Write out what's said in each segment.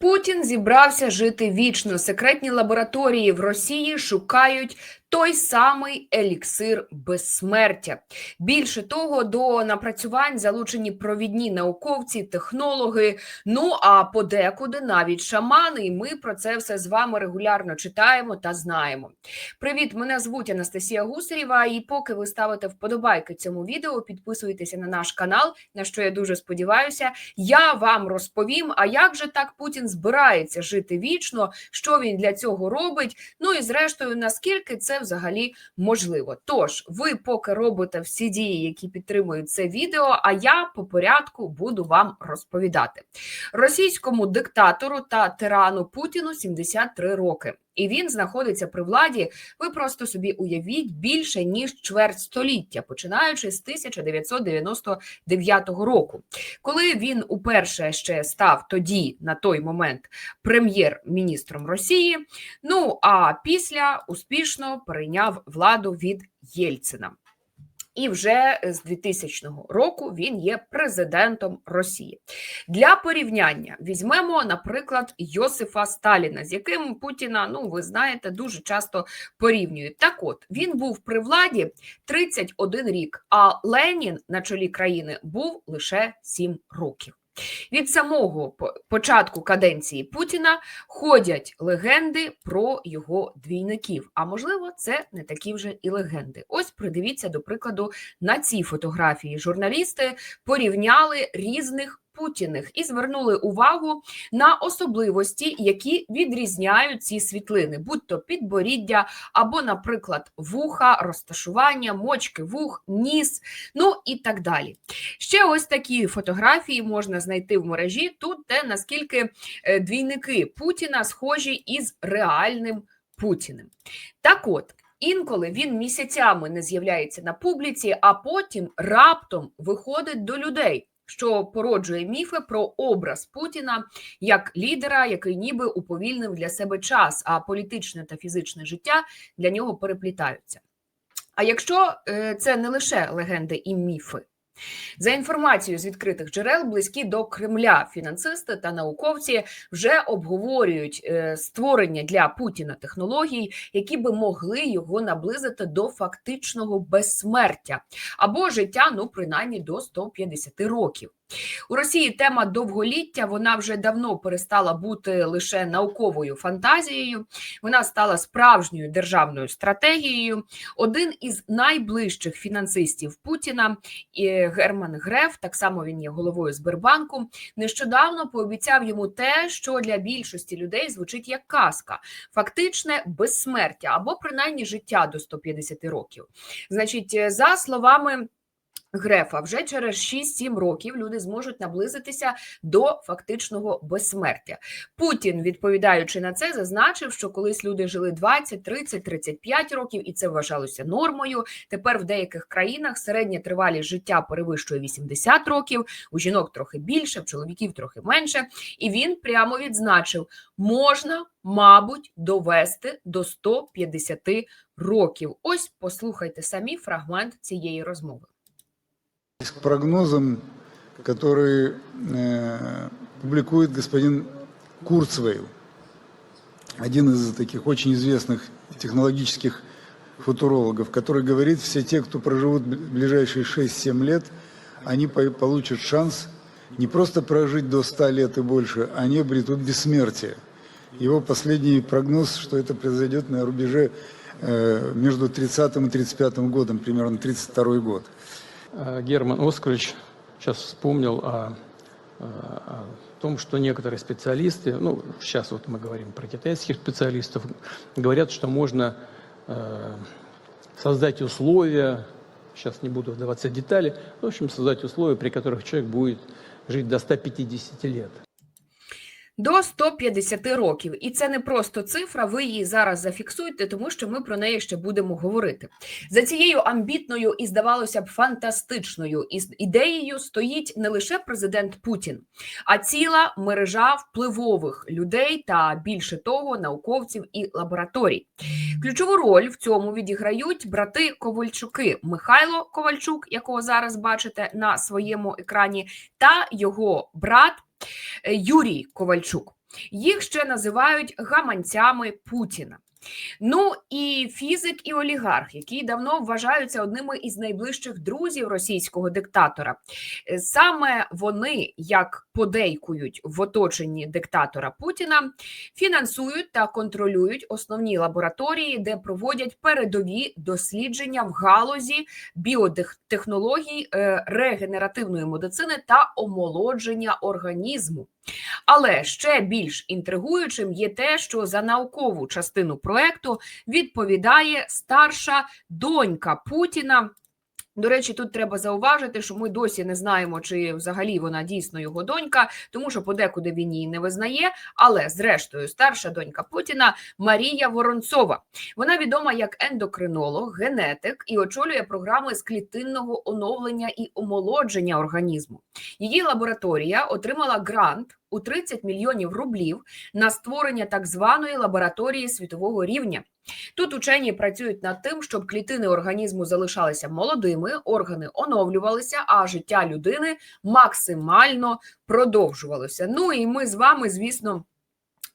Путін зібрався жити вічно. Секретні лабораторії в Росії шукають той самий еліксир безсмертя. Більше того, до напрацювань залучені провідні науковці, технологи. Ну а подекуди навіть шамани. І ми про це все з вами регулярно читаємо та знаємо. Привіт, мене звуть Анастасія Гусарєва. І поки ви ставите вподобайки цьому відео, підписуйтеся на наш канал, на що я дуже сподіваюся. Я вам розповім, а як же так Путін збирається жити вічно, що він для цього робить. Ну і зрештою, наскільки це взагалі можливо. Тож, ви поки робите всі дії, які підтримують це відео, а я по порядку буду вам розповідати. Російському диктатору та тирану Путіну 73 роки. І він знаходиться при владі. Ви просто собі уявіть більше ніж чверть століття, починаючи з 1999 року, коли він уперше ще став тоді, на той момент, прем'єр-міністром Росії. Ну а після успішно перейняв владу від Єльцина. І вже з 2000 року він є президентом Росії. Для порівняння візьмемо, наприклад, Йосифа Сталіна, з яким Путіна, ну ви знаєте, дуже часто порівнюють. Так, от він був при владі 31 рік, а Ленін на чолі країни був лише 7 років. Від самого початку каденції Путіна ходять легенди про його двійників. А можливо, це не такі вже і легенди. Ось придивіться до прикладу на ці фотографії. Журналісти порівняли різних. Путіних і звернули увагу на особливості, які відрізняють ці світлини, будь то підборіддя або, наприклад, вуха, розташування, мочки, вух, ніс, ну і так далі. Ще ось такі фотографії можна знайти в мережі. Тут те наскільки двійники Путіна схожі із реальним Путіним. Так от. Інколи він місяцями не з'являється на публіці, а потім раптом виходить до людей що породжує міфи про образ Путіна як лідера, який ніби уповільнив для себе час, а політичне та фізичне життя для нього переплітаються. А якщо це не лише легенди і міфи, за інформацією з відкритих джерел, близькі до Кремля фінансисти та науковці вже обговорюють створення для Путіна технологій, які би могли його наблизити до фактичного безсмертя або життя, ну принаймні до 150 років. У Росії тема довголіття вона вже давно перестала бути лише науковою фантазією. Вона стала справжньою державною стратегією. Один із найближчих фінансистів Путіна Герман Греф, так само він є головою Сбербанку, нещодавно пообіцяв йому те, що для більшості людей звучить як казка, фактичне безсмертя або принаймні життя до 150 років. Значить, за словами. Грефа вже через 6-7 років люди зможуть наблизитися до фактичного безсмертя. Путін, відповідаючи на це, зазначив, що колись люди жили 20, 30, 35 років, і це вважалося нормою. Тепер в деяких країнах середня тривалість життя перевищує 80 років. У жінок трохи більше, в чоловіків трохи менше. І він прямо відзначив: можна, мабуть, довести до 150 років. Ось послухайте самі фрагмент цієї розмови. К прогнозам, которые э, публикует господин Курцвейл, один из таких очень известных технологических футурологов, который говорит, все те, кто проживут ближайшие 6-7 лет, они получат шанс не просто прожить до 100 лет и больше, они обретут бессмертие. Его последний прогноз, что это произойдет на рубеже э, между 30 и 35 годом, примерно 32 год. Герман Оскарович сейчас вспомнил о, о том, что некоторые специалисты, ну, сейчас вот мы говорим про китайских специалистов, говорят, что можно э, создать условия, сейчас не буду вдаваться в детали, в общем, создать условия, при которых человек будет жить до 150 лет. До 150 років, і це не просто цифра. Ви її зараз зафіксуйте, тому що ми про неї ще будемо говорити. За цією амбітною і здавалося б фантастичною ідеєю стоїть не лише президент Путін, а ціла мережа впливових людей та більше того, науковців і лабораторій. Ключову роль в цьому відіграють брати Ковальчуки Михайло Ковальчук, якого зараз бачите на своєму екрані, та його брат. Юрій Ковальчук. Їх ще називають гаманцями Путіна. Ну і фізик і олігарх, які давно вважаються одними із найближчих друзів російського диктатора. Е, Саме вони, як подейкують в оточенні диктатора Путіна, фінансують та контролюють основні лабораторії, де проводять передові дослідження в галузі біотехнологій, е, регенеративної медицини та омолодження організму. Але ще більш інтригуючим є те, що за наукову частину проекту відповідає старша донька Путіна. До речі, тут треба зауважити, що ми досі не знаємо, чи взагалі вона дійсно його донька, тому що подекуди він її не визнає. Але зрештою, старша донька Путіна Марія Воронцова. Вона відома як ендокринолог, генетик і очолює програми з клітинного оновлення і омолодження організму. Її лабораторія отримала грант у 30 мільйонів рублів на створення так званої лабораторії світового рівня. Тут учені працюють над тим, щоб клітини організму залишалися молодими, органи оновлювалися, а життя людини максимально продовжувалося. Ну і ми з вами, звісно.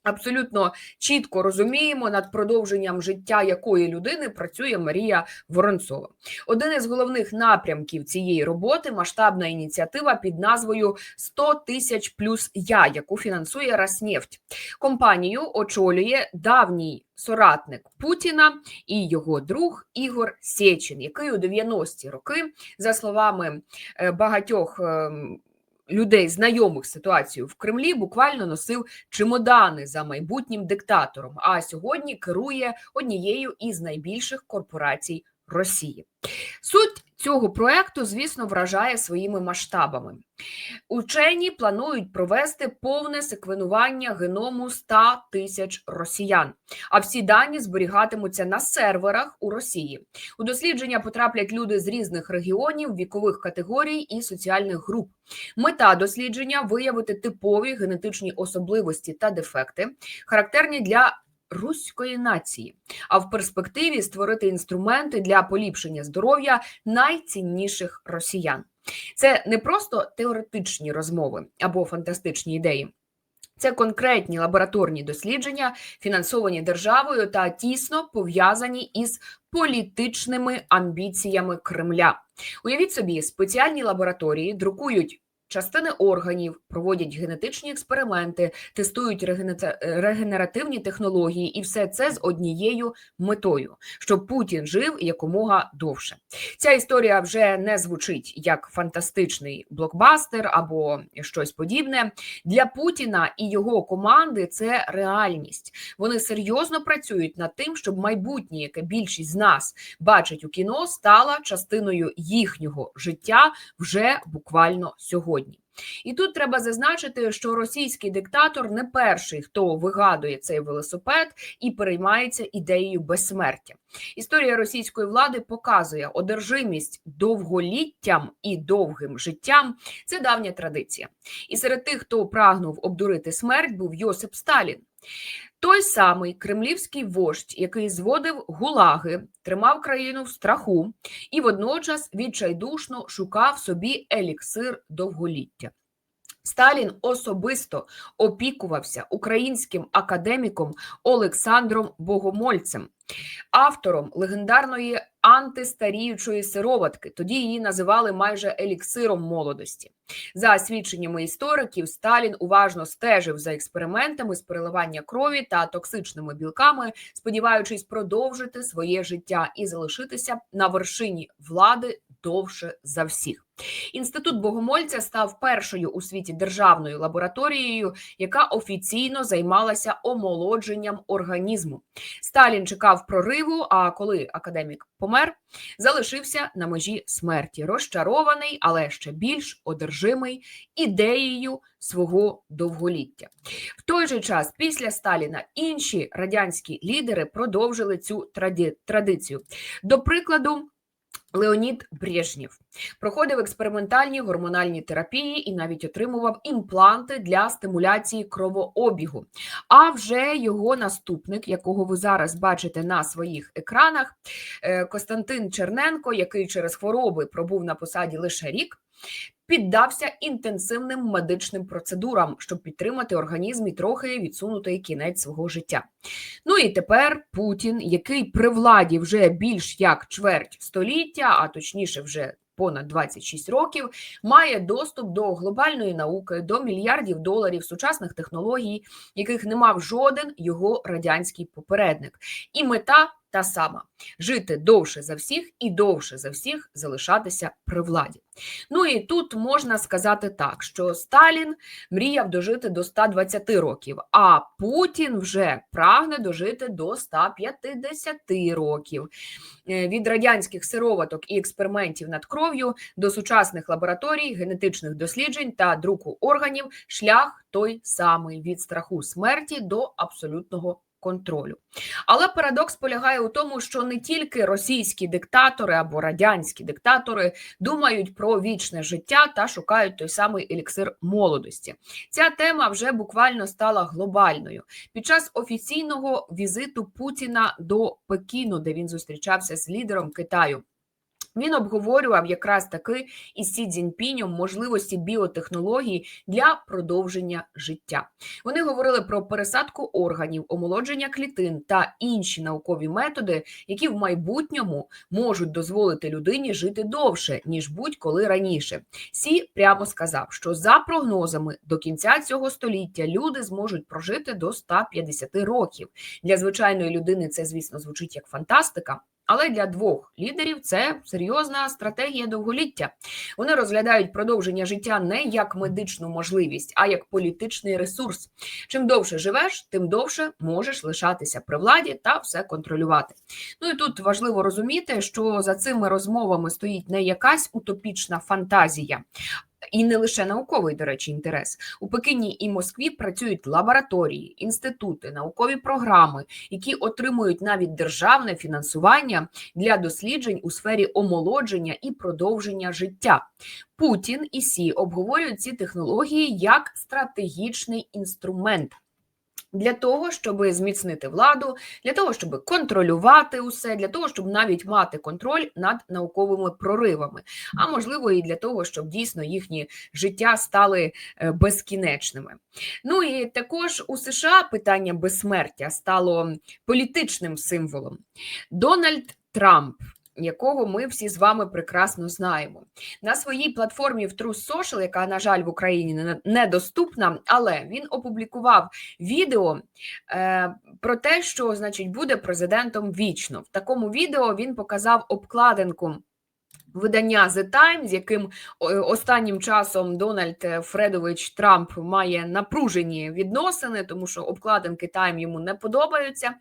Абсолютно чітко розуміємо, над продовженням життя якої людини працює Марія Воронцова. Один із головних напрямків цієї роботи масштабна ініціатива під назвою «100 тисяч плюс я, яку фінансує Роснефть. Компанію очолює давній соратник Путіна і його друг Ігор Сєчин, який у 90-ті роки, за словами е, багатьох. Людей, знайомих з ситуацією в Кремлі, буквально носив чемодани за майбутнім диктатором. А сьогодні керує однією із найбільших корпорацій Росії. Суть цього проекту, звісно, вражає своїми масштабами. Учені планують провести повне секвенування геному 100 тисяч росіян, а всі дані зберігатимуться на серверах у Росії. У дослідження потраплять люди з різних регіонів, вікових категорій і соціальних груп. Мета дослідження виявити типові генетичні особливості та дефекти, характерні для руської нації, а в перспективі створити інструменти для поліпшення здоров'я найцінніших росіян. Це не просто теоретичні розмови або фантастичні ідеї. Це конкретні лабораторні дослідження, фінансовані державою та тісно пов'язані із політичними амбіціями Кремля. Уявіть собі, спеціальні лабораторії друкують частини органів, проводять генетичні експерименти, тестують регенеративні технології, і все це з однією метою, щоб Путін жив якомога довше. Ця історія вже не звучить як фантастичний блокбастер або щось подібне. Для Путіна і його команди це реальність. Вони серйозно працюють над тим, щоб майбутнє, яке більшість з нас бачить у кіно, стало частиною їхнього життя вже буквально сьогодні. І тут треба зазначити, що російський диктатор не перший, хто вигадує цей велосипед і переймається ідеєю безсмертя. Історія російської влади показує одержимість довголіттям і довгим життям. Це давня традиція. І серед тих, хто прагнув обдурити смерть, був Йосип Сталін. Той самий кремлівський вождь, який зводив гулаги, тримав країну в страху і водночас відчайдушно шукав собі еліксир довголіття. Сталін особисто опікувався українським академіком Олександром Богомольцем, автором легендарної антистаріючої сироватки. Тоді її називали майже еліксиром молодості. За свідченнями істориків, Сталін уважно стежив за експериментами з переливання крові та токсичними білками, сподіваючись продовжити своє життя і залишитися на вершині влади довше за всіх. Інститут Богомольця став першою у світі державною лабораторією, яка офіційно займалася омолодженням організму. Сталін чекав прориву. А коли академік помер, залишився на межі смерті, розчарований, але ще більш одержимий ідеєю свого довголіття. В той же час, після Сталіна, інші радянські лідери продовжили цю традицію. До прикладу. Леонід Брежнєв проходив експериментальні гормональні терапії і навіть отримував імпланти для стимуляції кровообігу. А вже його наступник, якого ви зараз бачите на своїх екранах, е, Костянтин Черненко, який через хвороби пробув на посаді лише рік, піддався інтенсивним медичним процедурам, щоб підтримати організм і трохи відсунути кінець свого життя. Ну і тепер Путін, який при владі вже більш як чверть століття, а точніше, вже понад 26 років, має доступ до глобальної науки, до мільярдів доларів сучасних технологій, яких не мав жоден його радянський попередник. І мета та сама жити довше за всіх і довше за всіх залишатися при владі. Ну і тут можна сказати так, що Сталін мріяв дожити до 120 років, а Путін вже прагне дожити до 150 років. Е, Від радянських сироваток і експериментів над кров'ю до сучасних лабораторій, генетичних досліджень та друку органів шлях той самий від страху смерті до абсолютного контролю. Але парадокс полягає у тому, що не тільки російські диктатори або радянські диктатори думають про вічне життя та шукають той самий еліксир молодості. Ця тема вже буквально стала глобальною. Під час офіційного візиту Путіна до Пекіну, де він зустрічався з лідером Китаю. Він обговорював якраз таки із Сі Цзіньпінем можливості біотехнологій для продовження життя. Вони говорили про пересадку органів, омолодження клітин та інші наукові методи, які в майбутньому можуть дозволити людині жити довше ніж будь-коли раніше. Сі прямо сказав, що за прогнозами до кінця цього століття люди зможуть прожити до 150 років. Для звичайної людини це, звісно, звучить як фантастика. Але для двох лідерів це серйозна стратегія довголіття. Вони розглядають продовження життя не як медичну можливість, а як політичний ресурс. Чим довше живеш, тим довше можеш лишатися при владі та все контролювати. Ну і тут важливо розуміти, що за цими розмовами стоїть не якась утопічна фантазія. І не лише науковий, до речі, інтерес у Пекіні і Москві працюють лабораторії, інститути, наукові програми, які отримують навіть державне фінансування для досліджень у сфері омолодження і продовження життя. Путін і Сі обговорюють ці технології як стратегічний інструмент. Для того, щоб зміцнити владу, для того, щоб контролювати усе, для того, щоб навіть мати контроль над науковими проривами, а можливо, і для того, щоб дійсно їхні життя стали е, безкінечними. Ну і також у США питання безсмертя стало політичним символом. Дональд Трамп. Якого ми всі з вами прекрасно знаємо на своїй платформі в True Social, яка, на жаль, в Україні недоступна, але він опублікував відео е, про те, що значить буде президентом вічно. В такому відео він показав обкладинку видання The Times, з яким останнім часом Дональд е, Фредович Трамп має напружені відносини, тому що обкладинки Time йому не подобаються.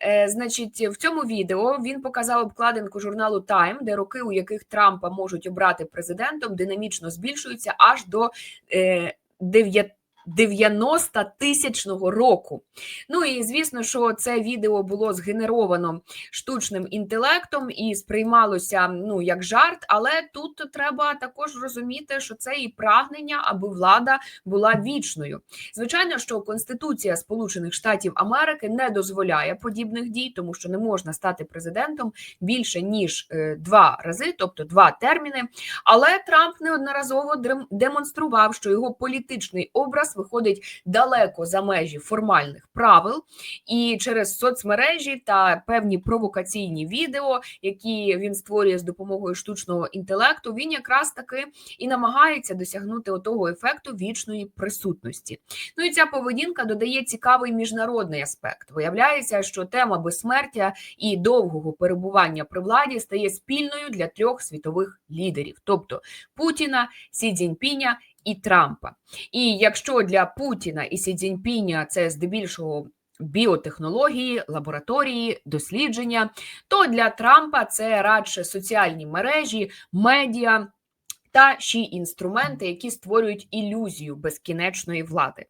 Е, значить, в цьому відео він показав обкладинку журналу Time, де роки, у яких Трампа можуть обрати президентом, динамічно збільшуються аж до е, 9 90 тисячного року. Ну і звісно, що це відео було згенеровано штучним інтелектом і сприймалося ну як жарт, але тут треба також розуміти, що це і прагнення, аби влада була вічною. Звичайно, що Конституція Сполучених Штатів Америки не дозволяє подібних дій, тому що не можна стати президентом більше ніж е, два рази, тобто два терміни. Але Трамп неодноразово демонстрував, що його політичний образ виходить далеко за межі формальних правил, і через соцмережі та певні провокаційні відео, які він створює з допомогою штучного інтелекту, він якраз таки і намагається досягнути отого ефекту вічної присутності. Ну і ця поведінка додає цікавий міжнародний аспект. Виявляється, що тема безсмертя і довгого перебування при владі стає спільною для трьох світових лідерів, тобто Путіна, Сі Цзіньпіня і Трампа. І якщо для Путіна і Сі Цзіньпіня це здебільшого біотехнології, лабораторії, дослідження, то для Трампа це радше соціальні мережі, медіа. Та ще й інструменти, які створюють ілюзію безкінечної влади.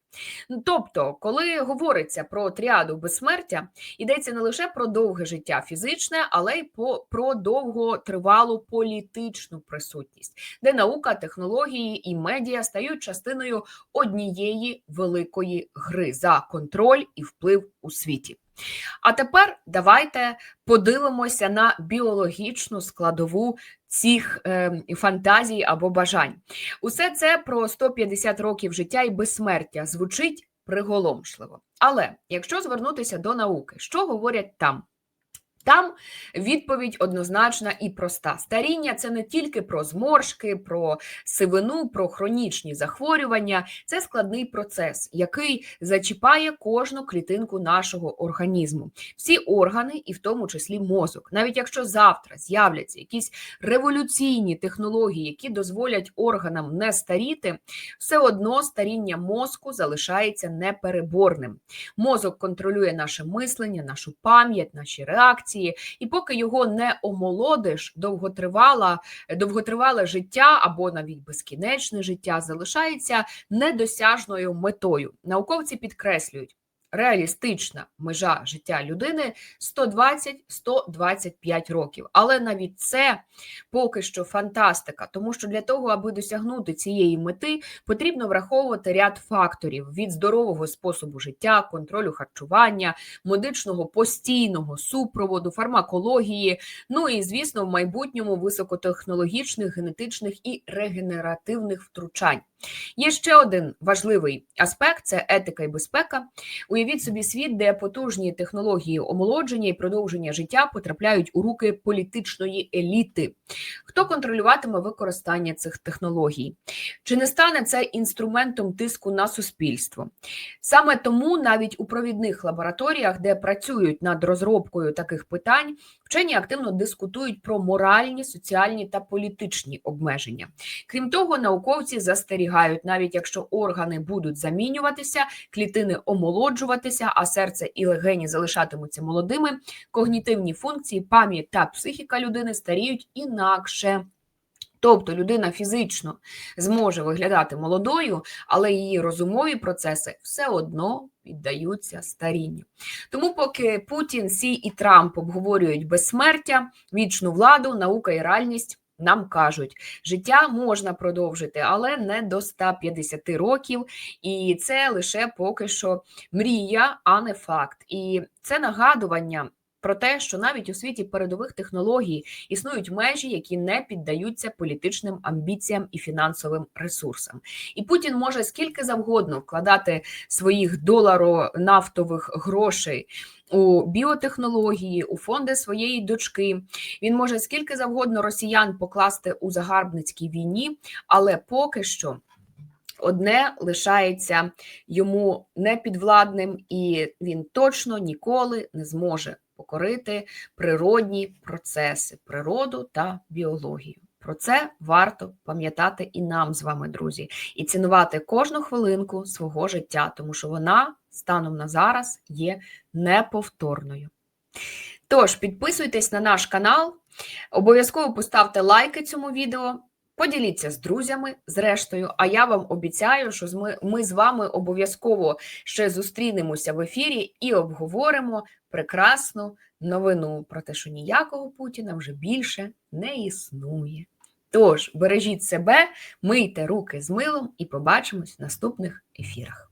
Ну, Тобто, коли говориться про тріаду безсмертя, йдеться не лише про довге життя фізичне, але й про довготривалу політичну присутність, де наука, технології і медіа стають частиною однієї великої гри за контроль і вплив у світі. А тепер давайте подивимося на біологічну складову цих е, фантазій або бажань. Усе це про 150 років життя і безсмертя звучить приголомшливо. Але якщо звернутися до науки, що говорять там? Там відповідь однозначна і проста. Старіння це не тільки про зморшки, про сивину, про хронічні захворювання. Це складний процес, який зачіпає кожну клітинку нашого організму, всі органи, і в тому числі мозок. Навіть якщо завтра з'являться якісь революційні технології, які дозволять органам не старіти, все одно старіння мозку залишається непереборним. Мозок контролює наше мислення, нашу пам'ять, наші реакції. І поки його не омолодиш, довготривала, довготривале життя або навіть безкінечне життя залишається недосяжною метою. Науковці підкреслюють. Реалістична межа життя людини 120-125 років. Але навіть це поки що фантастика, тому що для того, аби досягнути цієї мети, потрібно враховувати ряд факторів від здорового способу життя, контролю харчування, медичного постійного супроводу, фармакології. Ну і звісно, в майбутньому високотехнологічних генетичних і регенеративних втручань. Є ще один важливий аспект це етика і безпека. Уявіть собі світ, де потужні технології омолодження і продовження життя потрапляють у руки політичної еліти. Хто контролюватиме використання цих технологій? Чи не стане це інструментом тиску на суспільство? Саме тому навіть у провідних лабораторіях, де працюють над розробкою таких питань, вчені активно дискутують про моральні, соціальні та політичні обмеження. Крім того, науковці застерігають, навіть якщо органи будуть замінюватися, клітини омолоджуватися, а серце і легені залишатимуться молодими, когнітивні функції, пам'ять та психіка людини старіють інакше. Тобто людина фізично зможе виглядати молодою, але її розумові процеси все одно піддаються старінню. Тому, поки Путін, Сі і Трамп обговорюють безсмертя, вічну владу, наука і реальність. Нам кажуть, життя можна продовжити, але не до 150 років, і це лише поки що мрія, а не факт. І це нагадування про те, що навіть у світі передових технологій існують межі, які не піддаються політичним амбіціям і фінансовим ресурсам. І Путін може скільки завгодно вкладати своїх доларо-нафтових грошей. У біотехнології, у фонди своєї дочки він може скільки завгодно росіян покласти у загарбницькій війні, але поки що одне лишається йому непідвладним, і він точно ніколи не зможе покорити природні процеси, природу та біологію. Про це варто пам'ятати і нам з вами, друзі, і цінувати кожну хвилинку свого життя, тому що вона станом на зараз є неповторною. Тож, підписуйтесь на наш канал, обов'язково поставте лайки цьому відео. Поділіться з друзями, зрештою, а я вам обіцяю, що ми, з вами обов'язково ще зустрінемося в ефірі і обговоримо прекрасну новину про те, що ніякого Путіна вже більше не існує. Тож, бережіть себе, мийте руки з милом і побачимось в наступних ефірах.